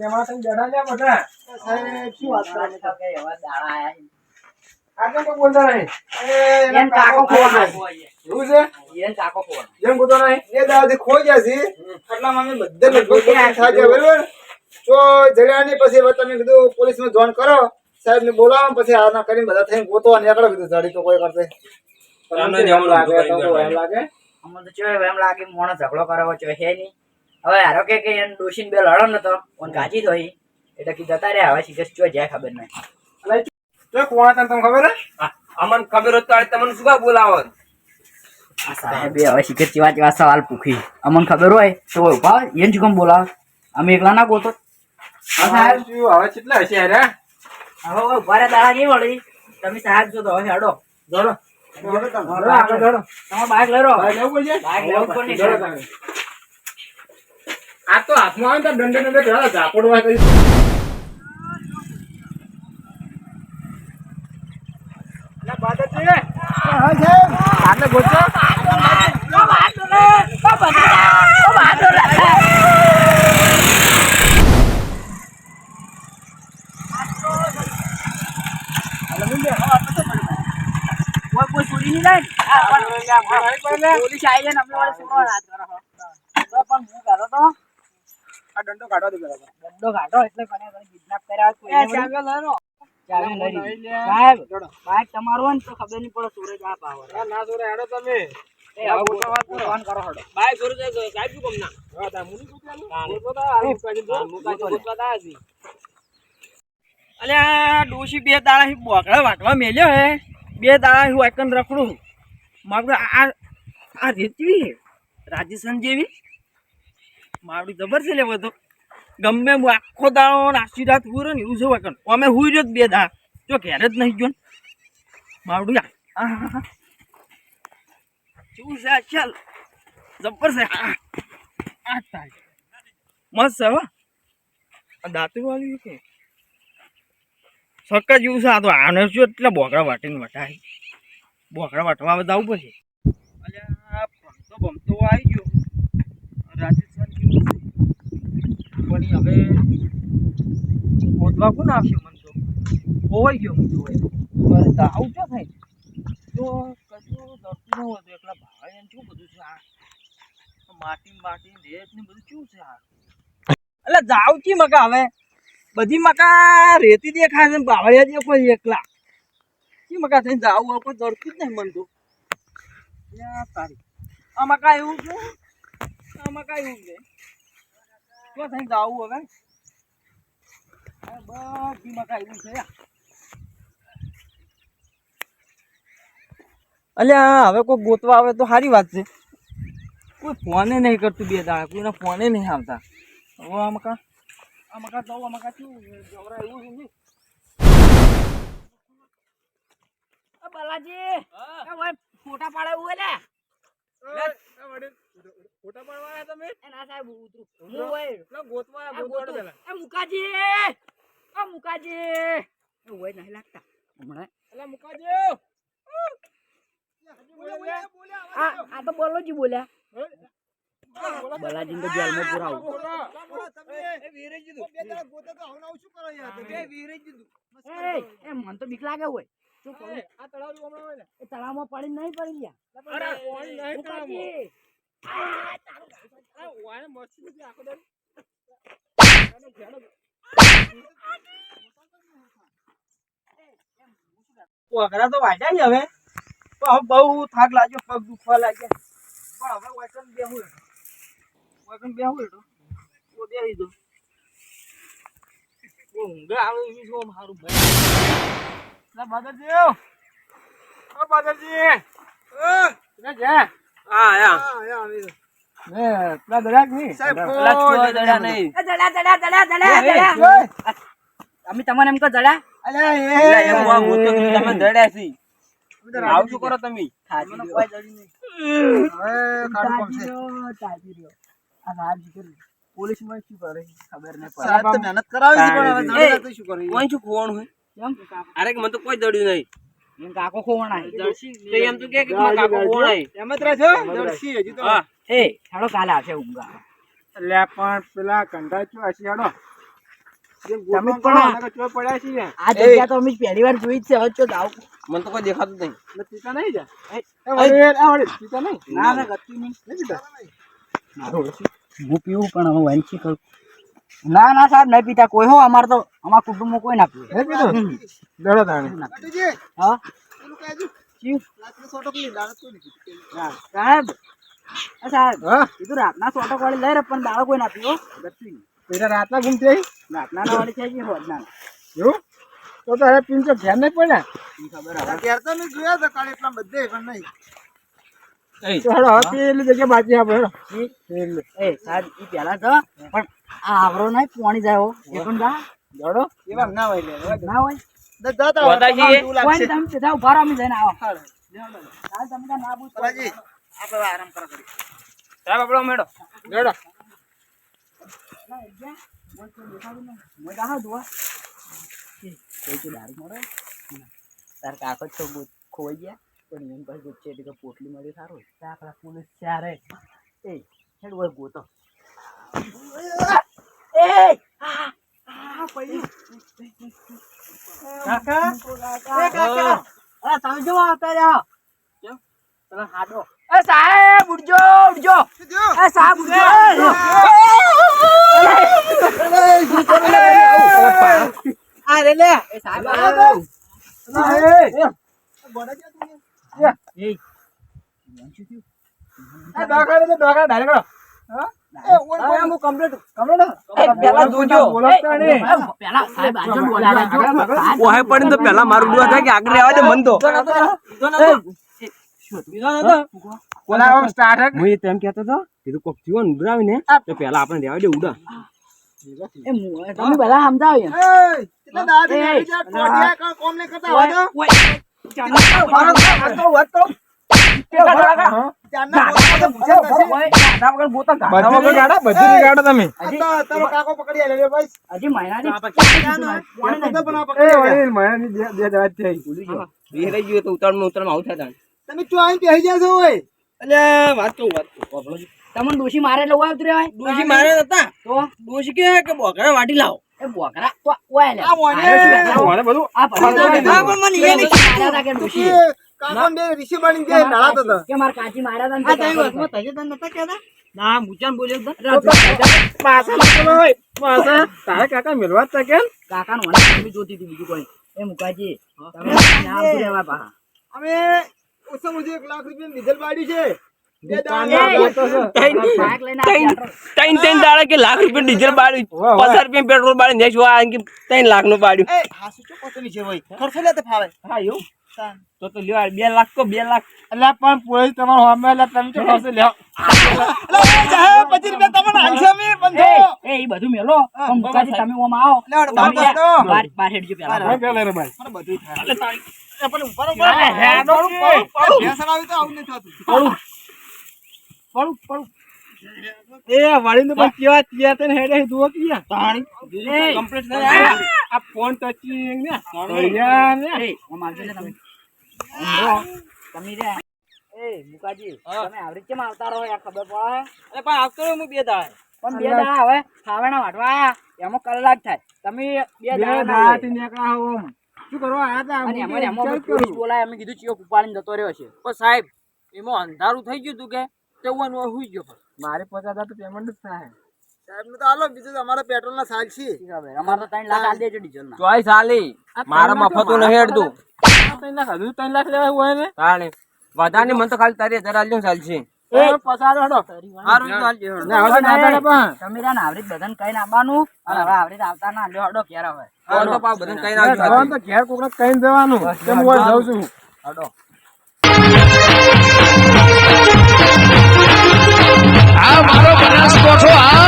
મહેમાન થઈને બેઠા છે બધા? સાહેબ શું વાત કરો છો? એવા દાડા આયા છે. તો બોલતા નહીં. એ કાકો ખોવાના. એવું છે? એને કાકો ખોવાનો. જેમ બોલતો નહીં. એ દાવાથી ખોઈ ગયા છે. એટલામાં અમે બધે લગભગ બધી છે, બરાબર? તો જડ્યા પછી તમે કીધું પોલીસમાં જોઈન કરો. સાહેબ ને બોલાવો પછી આના કરીને બધા થઈને ગોતો અને નીકળો કીધું. જાડી તો કોઈ કરશે. એમ લાગે એમ લાગે. અમને તો ચેવાય એમ લાગે કે ઝઘડો કરાવો છે હે નહીં. હવે હારો કે કે એને ડોશીન બે લડો નતો ઓન કાચી તો એટલે કી જતા રહ્યા હવે સીધે ચો જાય ખબર નહીં અલા, જો કોણ તને તમને ખબર હે અમન ખબર હોત તો આજે તમને શું કા બોલાવો આ સાહેબ હવે શીખે ચીવા ચીવા સવાલ પૂછી અમને ખબર હોય તો ઊભા. એને શું કેમ બોલાવે અમે એકલા ના બોલતો હા સાહેબ હવે કેટલા હશે હે? હવે ઊભા રહ્યા દાડા નહીં વળી તમે સાહેબ જો તો હવે હેડો. દોડો, આગળ દોડો. તમે બાઇક લેવું પડશે? બાઇક લેવું પડે. આ તો હાથમાં આવે ને તો દંડે દંડે ઢળે, ઝાપડવા કરી. અલા, બાદરજી, હા સાહેબ આને ગોતો. કોઈ કોઈ નહીં જાય ને. આ પણ પોલીસ આવી જાય ને અમને વળી છોડવા રાત કરો તો પણ હું કરો તો આ દંડો કાઢવા દે બરાબર. દંડો કાઢો એટલે કોને kidnap કર્યા કોઈ કોઈને વળી ચાવી લઈ લઈ સાહેબ. બાઇક તમારું ને તો ખબર નહીં પડે સૂરજ આ પાવર ના જોડે હેડો તમે. એ ગોતો વાત કરો. ફોન કરો હડો. બાય જોર સાહેબ શું કમના? હા, તા મુની ગોતવાનું? ગોતો તો આ મુકાજી દો. અલે આ ડોશી બે દાડા હી બોકડા વાટવા મેલ્યો હે. બે દાડા હું એકન રખડું મારું આ આ રેતી હે. રાજસ્થાન જેવી? મારું જબર છે લેવો તો ગમે હું આખો દાડો આશીર્વાદ રાત પૂરો ને એવું છે એકન અમે હુઈ રહ્યો બે દા જો ઘેર જ નહીં ગયો માવડું આ. શું છે ચાલ? જબર છે. આ આ મસ્ત છે હો. દાંતું વાળી કે? સક્કા જેવું છે. આ તો આને શું એટલે બોકડા વાટીને વટાય? બોકડા વાટવા બધા જવું પછી અલ્યા ભમતો આવી ગયો. છે પણ હવે ગોતવા કોણ આવશે મને તો? ખોવાઈ ગયો હું તો અરે આવું શું થાય? તો કશું ડરતું ન હોય તો એકલા ભાઈ એમ શું બધું છે આ? માટી માટી રેત ને બધું શું છે આ? એટલે જાવ કી મકા હવે? બધી મકા રેતી દેખાય છે બાવળિયા જે કોઈ એકલા. કી મકા થઈને જાવ કોઈ દરતું જ નહીં મન તો. તારી? આ મકા એવું છે? આ મકા એવું છે ક્યાં થઈને જાવું હવે આ બધી મકા એવું છે અલ્યા હવે કોઈ ગોતવા આવે તો સારી વાત છે કોઈ ફોને નહીં કરતું બે દાડા કોઈના ફોને નહીં આવતા હવે આ મકા આ મકા તો આ મકા શું જવરા એવું છે ને? અ બાલાજી એ ભાઈ ફોટા પાડે એવું લે ફોટા પાડવા તમે? એ ના સાહેબ ઉતરું. હું હોય. પેલા ગોતવા આ આવ્યા, ગોતવા ગોતું. પેલા. એ મુકાજી. આ મુકાજી. એ હોય નહીં લાગતા. હમણાં. અલા, મુકાજી. આ આ તો બોલોજી બોલ્યા. બાલાજીને તો જેલમાં પુરાવું એ એ મને તો બીક લાગે હોય. શું કરું આ તળાવનું હમણાં હોય ને. એ તળાવમાં પડી નહીં પડી ગયા. અરે, પાણી નહીં તળાવમાં. મુકાજી આ વાયને મસ્તી નથી આખો દાડો. વઘરા તો વાંચ્યા છે હવે? તો હવે બહુ થાક લાગ્યો પગ દુખવા લાગ્યા. પણ હવે વચન બેહું હેઠો વચન બેહું હેઠો તો બેહી દો ઊંઘ આવે એવી જો મારું ભાઈ. ના બાદરજી ઓ બાદરજી. ક્યાં ગયા? હા યા હે, પેલા કે નહીં? પેલા છોડ દડા નહીં એ જડ્યા જડ્યા જડ્યા જડ્યા જડ્યા અમે તમને એમ કહો જડ્યા એટલે એમ હું આ તમે દડ્યા છી આવું કરો તમે થાકી કોઈ જડી નહીં. સાહેબ તાજી રહ્યો. આ સાહેબ શું કર્યું? પોલીસમાં શું કરે ખબર નહીં પડે. મહેનત કરાવી પણ હવે એ, તો શું કરવું? કોઈ શું ખોવાનું હોય? અરે મને તો કોઈ દડ્યું નહીં. એમ કાકો છે. તો એમ તો કે કે કાકો ખોવાય એમ જ રહેજો. જર્સી હજી તો. એ હેડો કાલે આવશે ઊંઘ આવે. પણ પેલા કંઢા ચો હશે હેડો. તમે પણ પડ્યા છીએ. આ જગ્યા તો અમે પહેલી વાર જોઈ જ છે હવે ચો આવું મને તો કોઈ દેખાતું નહીં. પીતા નહીં જા. પીતા નહીં. ના ના ગતું નહીં. હું પીવું પણ હવે વાંચી કરું. ના ના સાહેબ નહીં પીતા. કોઈ હો અમાર તો અમારા કુટુંબમાં કોઈ ના પીવે. હમ. દડો તાણે. કાઢીજી, હા? સાહેબ સાહેબ કીધું રાતના સોટક વાળી લઈ પણ દાડો કોઈ ના પીવો પેલા રાતના ગુમ થઈ? રાતના ના વાળી છે કે હોદના એવું? તો તો પીન તો ઘેર નહીં પડ્યા? ખબર તો જોયા કાલે એટલા બધે પણ નહીં. હવે પેલી જગ્યા બાકી આપણે પેલી. એ સાહેબ ઈ પહેલા તો પણ આ આવરો નહીં પોણી જાય એ પણ જા દડો એવા ના હોય લે ના હોય તાર કાકો છો તો ખોવાઈ ગયા પણ એમ પાસે ગુચ્છે એટલે કે પોટલી મળી સારું આપણા પોલીસ ચારે એ હેડ હોય ગોતો એ આ, આ, પડ્યું. કાકા કાકા અરે તમે જો આવતા રહ્યા તમે હાડો એ સાહેબ ઉડજો ઉડજો એ સાહેબ ઉડજો આ લે એ સાહેબ આ. બોડા ક્યાં તું? એ તો ડાયરેક્ટ હા? એ, હું કમ્પ્લીટ પડીને તો પેલા મારું દુઆ થાય કે આગળ રહેવા દે મન તો. હે. હું તેમ કહેતો હતો કીધું કોક થયું ને ને તો પેલા આપણે રહેવા દે ઉડા. તમે બધા સમજાવો તમે. આ તો તારો કાકો પકડી આલ્યો રે ભાઈ. હજી મહિનાની આ તો પણ આ એ પકડી ગયા. વળી મહિનાની બે બે દાડા જ થઈ. વિહરાઈ ગયું. તો ઉતારમાં ઉતારમાં આવું થાય તમે ચો આવીને બેસી જાશો ઓય. વાત કહું વાત કહું તમને ડોશી મારે એટલે ઓય ઉતર્યા હોય? ડોશી મારે હતા તો? ડોશી કે કે બોકરા વાટી લાવો. એ બોકરા તો ઓય લે. આ મને બધું. આ ભલા હા, દાદા પણ મને એ નહીં માર્યા તા કે ડોશી. એ કાકોને બે ઋષિ બની ગયા નાળાતો હતો. કે મારા કાચી માર્યા તા ને તે કાકા. ના મુચાન બોલ્યો પાછા નીકળો હોય. પાછા. તારે કાકા મેળવા જ તા કેમ? કાકાનું મને જોતી હતી બીજું કોઈ. એ મુકાજી તમે નામ અમે ઓછું એક લાખ રૂપિયા ડીઝલ પાડી છે. ત્રણ. ત્રણ દાડા કે લાખ રૂપિયા ડીઝલ બાળ્યું. પચાસ રૂપિયા પેટ્રોલ બાળ્યું ને આ કે ત્રણ લાખનું બાળ્યું ખર્ચો લે તો ફાવે. હા એવું? તો તો લ્યો બે લાખ તો બે લાખ. એટલે પણ પોલીસ તમારો સામે એટલે તમે શું કરશો લ્યો. પચીસ રૂપિયા તમને હાલશે અમે બંધો. એ એ બધું મેલો. પણ મુકાજી તમે ઓમ આવો. બાર બાર હેડજો પેલા. બધું થાય. એ પણ ઉપર ઉપર. હેડો. કે. પડું, પડું. આવી તો આવું નહીં થતું. પડું પડું એ વળીને પણ કેવા ત્યાં થઈને હેડે દુઓ ક્યાં તાણી કમ્પ્લીટ આ ફોન ટચિંગ ને તૈયાર ને હું ઓમ આવજો ને તમે. તમે રે. એ મુકાજી તમે આવડી કેમ આવતા રહો યાર ખબર પડે? અરે પણ આવતો રહ્યો હું બે દાડે. પણ બે દાડા હવે ખાવાના વાટવા. આયા એમાં કલાક થાય. તમે બે દાડા નીકળ્યા હો શું કરવા આયા તા? અને એમાં એમાં અમે બોલાય અમે કીધું ચિયો ઉપાડીને જતો રહ્યો છે. પણ સાહેબ એમાં અંધારું થઈ ગયું તું કે? તેવું હુઈ ગયો મારે પચાસ હજાર તો પેમેન્ટ જ થાય. સાહેબ તો હાલો બીજું અમારા પેટ્રોલ ના સાલ છે. અમારે તો ત્રણ લાખ આલી દેજો ડીઝલ ના ચોઈસ આલી મારા મફતું નહીં હેડતું ત્રણ લાખ હજુ ત્રણ લાખ લેવા હોય ને? તાણે વધારે મને તો ખાલી તારી હજાર આલ્યો ચાલશે એ પસાર હડો. આ મારો બનાસકોઠો આ